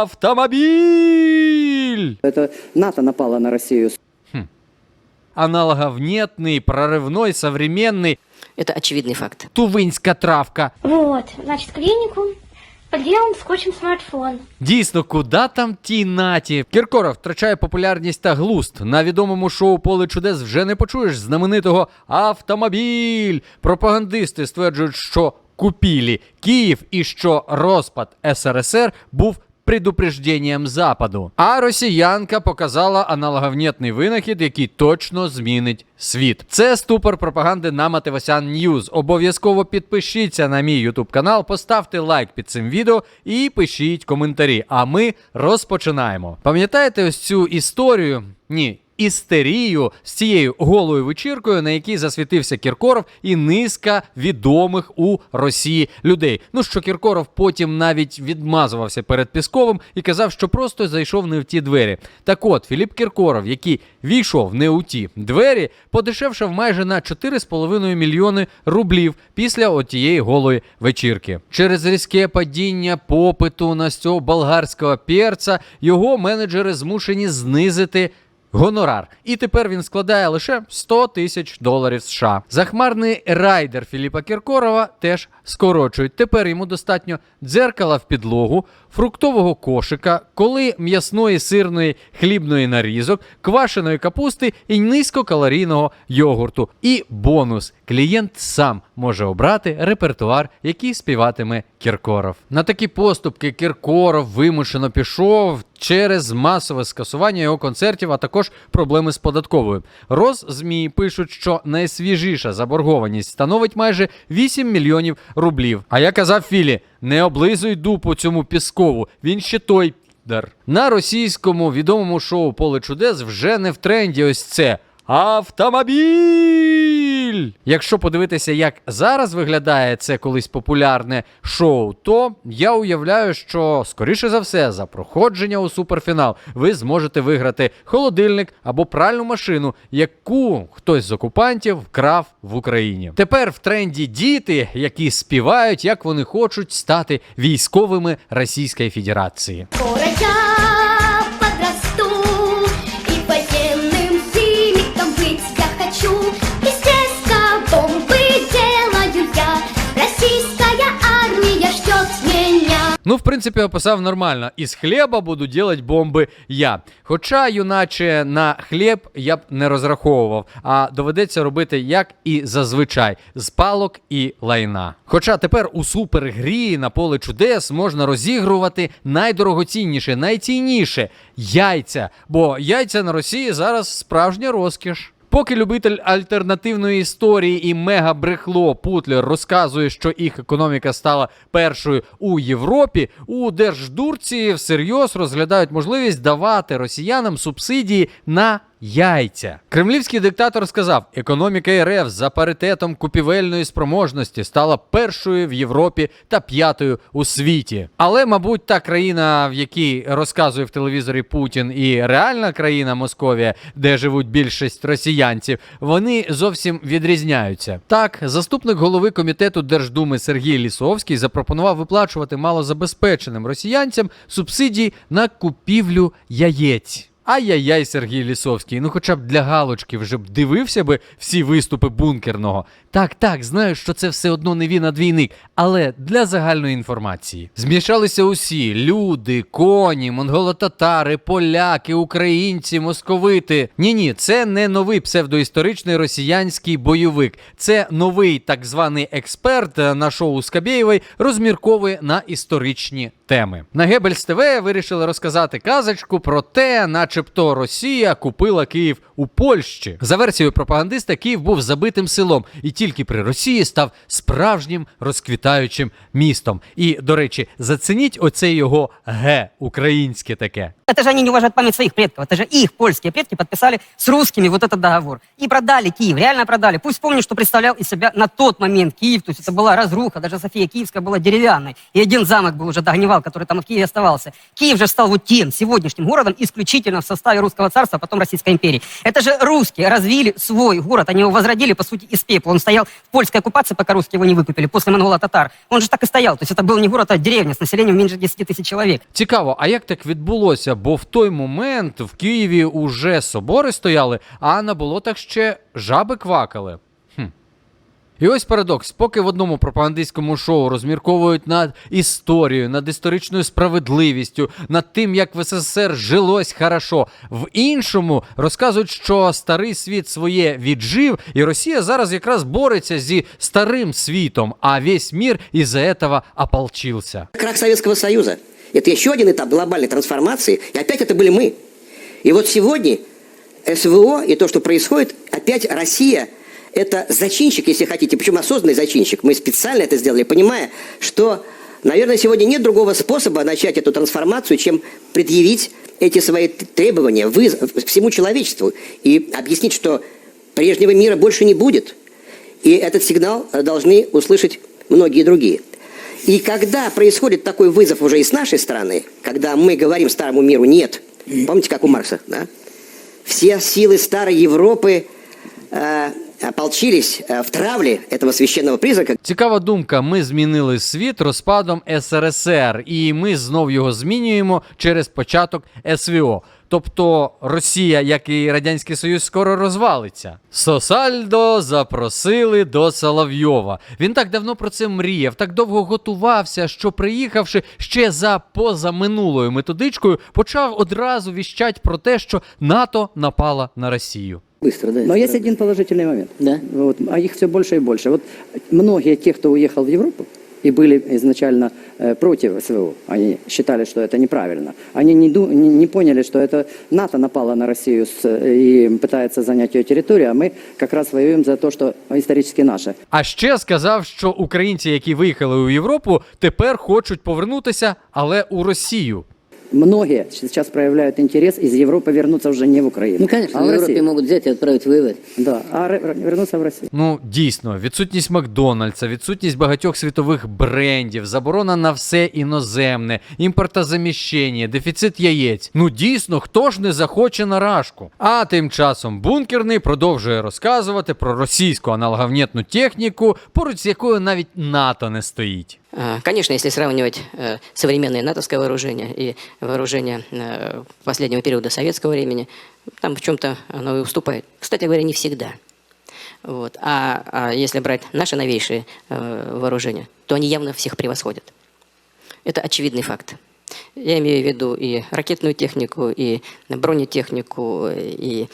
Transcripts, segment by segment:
Автомобиль! Это НАТО напало на Россию. Аналоговнетный, прорывной, современный. Это очевидный факт. Тувинська травка. Вот, значит, клинику, подделан скотчем смартфон. Дійсно, куди там ті наті? Кіркоров втрачає популярність та глуст. На відомому шоу Поле чудес вже не почуєш знаменитого автомобіль. Пропагандисти стверджують, що купілі Київ і що розпад СРСР був предупрежденням Западу. А росіянка показала аналоговнітний винахід, який точно змінить світ. Це ступор пропаганди на Матевосян Ньюз. Обов'язково підпишіться на мій ютуб канал, поставте лайк під цим відео і пишіть коментарі. А ми розпочинаємо. Пам'ятаєте ось цю історію? Ні. Істерію з цією голою вечіркою, на якій засвітився Кіркоров і низка відомих у Росії людей. Ну що Кіркоров потім навіть відмазувався перед Пісковим і казав, що просто зайшов не в ті двері. Так от Філіп Кіркоров, який війшов не у ті двері, подешевшав майже на 4,5 мільйони рублів після отієї голої вечірки. Через різке падіння попиту на цього болгарського перця його менеджери змушені знизити. Гонорар. І тепер він складає лише 100 тисяч доларів США. Захмарний райдер Філіпа Кіркорова теж скорочують. Тепер йому достатньо дзеркала в підлогу, фруктового кошика, коли м'ясної, сирної, хлібної нарізок, квашеної капусти і низькокалорійного йогурту. І бонус: клієнт сам може обрати репертуар, який співатиме Кіркоров. На такі поступки Кіркоров вимушено пішов через масове скасування його концертів, а також проблеми з податковою. Роззмі пишуть, що найсвіжіша заборгованість становить майже 8 мільйонів рублів. А я казав Філі, не облизуй дупу цьому піскову. Він ще той підар. На російському відомому шоу Поле чудес вже не в тренді ось це. Автомобіль! Якщо подивитися, як зараз виглядає це колись популярне шоу, то я уявляю, що скоріше за все за проходження у суперфінал ви зможете виграти холодильник або пральну машину, яку хтось з окупантів вкрав в Україні. Тепер в тренді діти, які співають, як вони хочуть стати військовими Російської Федерації. Ну, в принципі, описав нормально. Із хліба буду делать бомби я. Хоча, юначе, на хліб я б не розраховував, а доведеться робити як і зазвичай з палок і лайна. Хоча тепер у супергрі на поле чудес можна розігрувати найдорогоцінніше, найцінніше яйця. Бо яйця на Росії зараз справжня розкіш. Поки любитель альтернативної історії і мега брехло Путлер розказує, що їх економіка стала першою у Європі, у Держдурці всерйоз розглядають можливість давати росіянам субсидії на яйця. Кремлівський диктатор сказав: економіка РФ за паритетом купівельної спроможності стала першою в Європі та п'ятою у світі. Але, мабуть, та країна, в якій розказує в телевізорі Путін, і реальна країна Московія, де живуть більшість росіянців, вони зовсім відрізняються. Так, заступник голови комітету Держдуми Сергій Лісовський запропонував виплачувати малозабезпеченим росіянцям субсидії на купівлю яєць. Ай-яй-яй, Сергій Лісовський, ну хоча б для галочки вже б дивився би всі виступи бункерного. Так, так, знаю, що це все одно не він, а двійник, але для загальної інформації. Змішалися усі: люди, коні, монголо-татари, поляки, українці, московити. Ні, ні, це не новий псевдоісторичний росіянський бойовик. Це новий так званий експерт е, на шоу Скабєєвої розмірковує на історичні теми. На Гебельс ТВ вирішили розказати казочку про те, начебто Росія купила Київ у Польщі. За версією пропагандиста, Київ був забитим селом і тільки при Росії став справжнім розквітаючим містом. І, до речі, зацініть оце його ге українське таке. Это же они не уважают память своих предков. Это же их польские предки подписали с русскими вот этот договор. И продали Киев, реально продали. Пусть помнят, что представлял из себя на тот момент Киев. То есть это была разруха, даже София Киевская была деревянной. И один замок был уже догнивал потенциал, который там в Киеве оставался. Киев же стал вот тем сегодняшним городом исключительно в составе русского царства, а потом Российской империи. Это же русские развили свой город, они его возродили, по сути, из пепла. Он стоял в польской оккупации, пока русские его не выкупили, после монголо-татар. Он же так и стоял. То есть это был не город, а деревня с населением меньше 10 тысяч человек. Цікаво, а як так відбулося? Бо в той момент в Києві уже собори стояли, а на болотах ще жаби квакали. Хм. І ось парадокс: поки в одному пропагандистському шоу розмірковують над історією, над історичною справедливістю, над тим, як в СССР жилось хорошо, в іншому розказують, що старий світ своє віджив, і Росія зараз якраз бореться зі старим світом, а весь мір із-за этого ополчився. Крах Советского Союза. Это еще один этап глобальной трансформации. И опять это были мы. И вот сегодня СВО и то, что происходит, опять Россия – это зачинщик, если хотите, причем осознанный зачинщик. Мы специально это сделали, понимая, что, наверное, сегодня нет другого способа начать эту трансформацию, чем предъявить эти свои требования вызов всему человечеству и объяснить, что прежнего мира больше не будет. И этот сигнал э, должны услышать многие другие. И когда происходит такой вызов уже и с нашей стороны, когда мы говорим старому миру «нет», помните, как у Маркса, да? Все силы старой Европы э, ополчились э, в травле этого священного призрака, Цікава думка. Ми змінили світ розпадом СРСР, і ми знов його змінюємо через початок СВО. Тобто Росія, як і Радянський Союз, скоро розвалиться. Сосальдо запросили до Соловйова. Він так давно про це мріяв, так довго готувався, що приїхавши ще за позаминулою методичкою, почав одразу віщать про те, що НАТО напала на Росію. Быстро, да. Но есть один положительный момент. Да. Вот, а их все больше и больше. Вот многие тех, кто уехал в Европу и были изначально э, против СВО, они считали, что это неправильно. Они не, ду- не, не поняли, что это НАТО напало на Россию с, и пытается занять ее территорию, а мы как раз воюем за то, что исторически наше. А ще сказав, що українці, які виїхали у Європу, тепер хочуть повернутися, але у Росію. Многие сейчас проявляют интерес из Европы вернуться уже не в Украину, Ну, конечно, а в в Европе Россию. могут взять и отправить. Да, а вернуться в Россию. Ну дійсно, відсутність Макдональдса, відсутність багатьох світових брендів, заборона на все іноземне, імпортозаміщення, дефіцит яєць. Ну дійсно, хто ж не захоче на рашку? А тим часом бункерний продовжує розказувати про російську аналоговнєтну техніку, поруч з якою навіть НАТО не стоїть. А, Конечно, если сравнивать э, современное натовское вооружение и вооружение э, последнего периода советского времени, там в чем-то оно и уступает. Кстати говоря, не всегда. Вот. А, а если брать наши новейшие э, вооружения, то они явно всех превосходят. Это очевидный факт. Я имею в виду и ракетную технику, и бронетехнику, и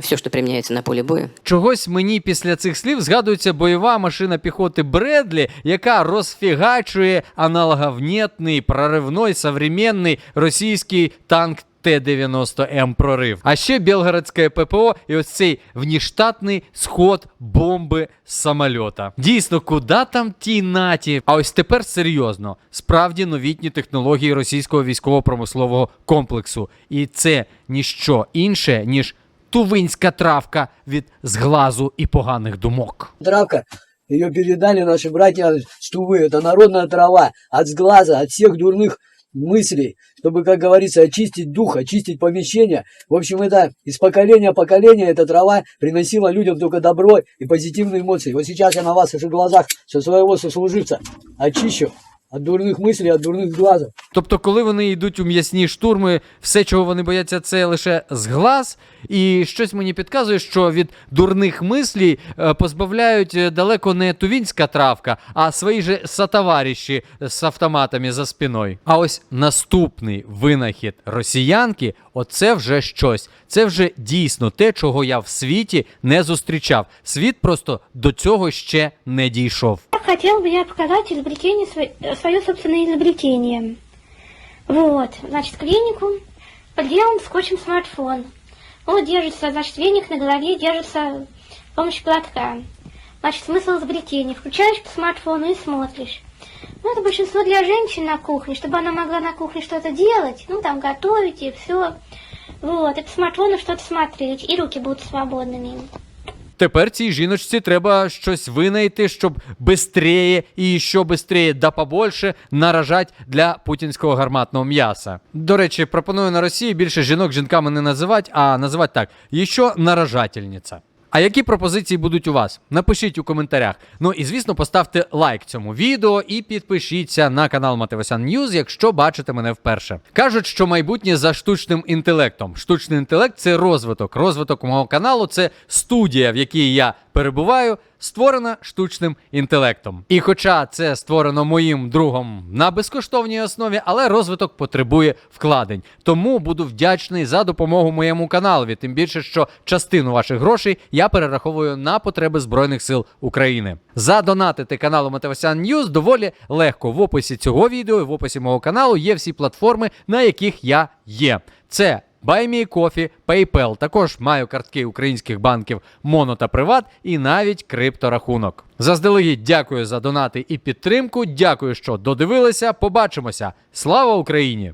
все, что применяется на полі бою. Чогось мені після цих слів згадується бойова машина піхоти Бредлі, яка розфігачує аналоговнітний, проривний, современний російський танк Т-90М прорив. А ще Білгородське ППО і ось цей внештатний сход бомби з самольота. Дійсно, куди там ті наті? А ось тепер серйозно. Справді новітні технології російського військово-промислового комплексу. І це ніщо інше, ніж тувинська травка від зглазу і поганих думок. Травка, ее передали наши братья с Тувы. Это народная трава от сглаза, от всех дурных мыслей, чтобы, как говорится, очистить дух, очистить помещение. В общем, это из поколения в поколение эта трава приносила людям только добро и позитивные эмоции. Вот сейчас я на вас ваших глазах со своего сослуживца очищу от дурных мыслей, от дурных глазов. Тобто, коли вони йдуть у м'ясні штурми, все, чого вони бояться, це лише зглаз. І щось мені підказує, що від дурних мислій е, позбавляють е, далеко не тувінська травка, а свої же сатаваріші з автоматами за спиною. А ось наступний винахід росіянки оце вже щось. Це вже дійсно те, чого я в світі не зустрічав. Світ просто до цього ще не дійшов. Хотел бы я показать изобретение, свое собственное изобретение. Вот, значит, к венику подделан скотчем смартфон. Вот держится, значит, веник на голове держится с помощью платка. Значит, смысл изобретения. Включаешь по смартфону и смотришь. Ну, это большинство для женщин на кухне, чтобы она могла на кухне что-то делать, ну, там, готовить и все. Вот, и по смартфону что-то смотреть, и руки будут свободными. Тепер цій жіночці треба щось винайти, щоб бистріє і що бистріє да побольше наражать для путінського гарматного м'яса. До речі, пропоную на Росії більше жінок жінками не називати, а називати так: що наражательниця. А які пропозиції будуть у вас? Напишіть у коментарях. Ну і звісно, поставте лайк цьому відео і підпишіться на канал Матевосян Ньюз, якщо бачите мене вперше. Кажуть, що майбутнє за штучним інтелектом. Штучний інтелект це розвиток. Розвиток мого каналу це студія, в якій я перебуваю, створена штучним інтелектом. І хоча це створено моїм другом на безкоштовній основі, але розвиток потребує вкладень. Тому буду вдячний за допомогу моєму каналові. Тим більше, що частину ваших грошей я перераховую на потреби Збройних сил України. Задонатити каналу Мотивасян Ньюз доволі легко. В описі цього відео в описі мого каналу є всі платформи, на яких я є. Це BuyMeCoffee, PayPal. Також маю картки українських банків Моно та Приват і навіть крипторахунок. Заздалегідь дякую за донати і підтримку. Дякую, що додивилися. Побачимося. Слава Україні!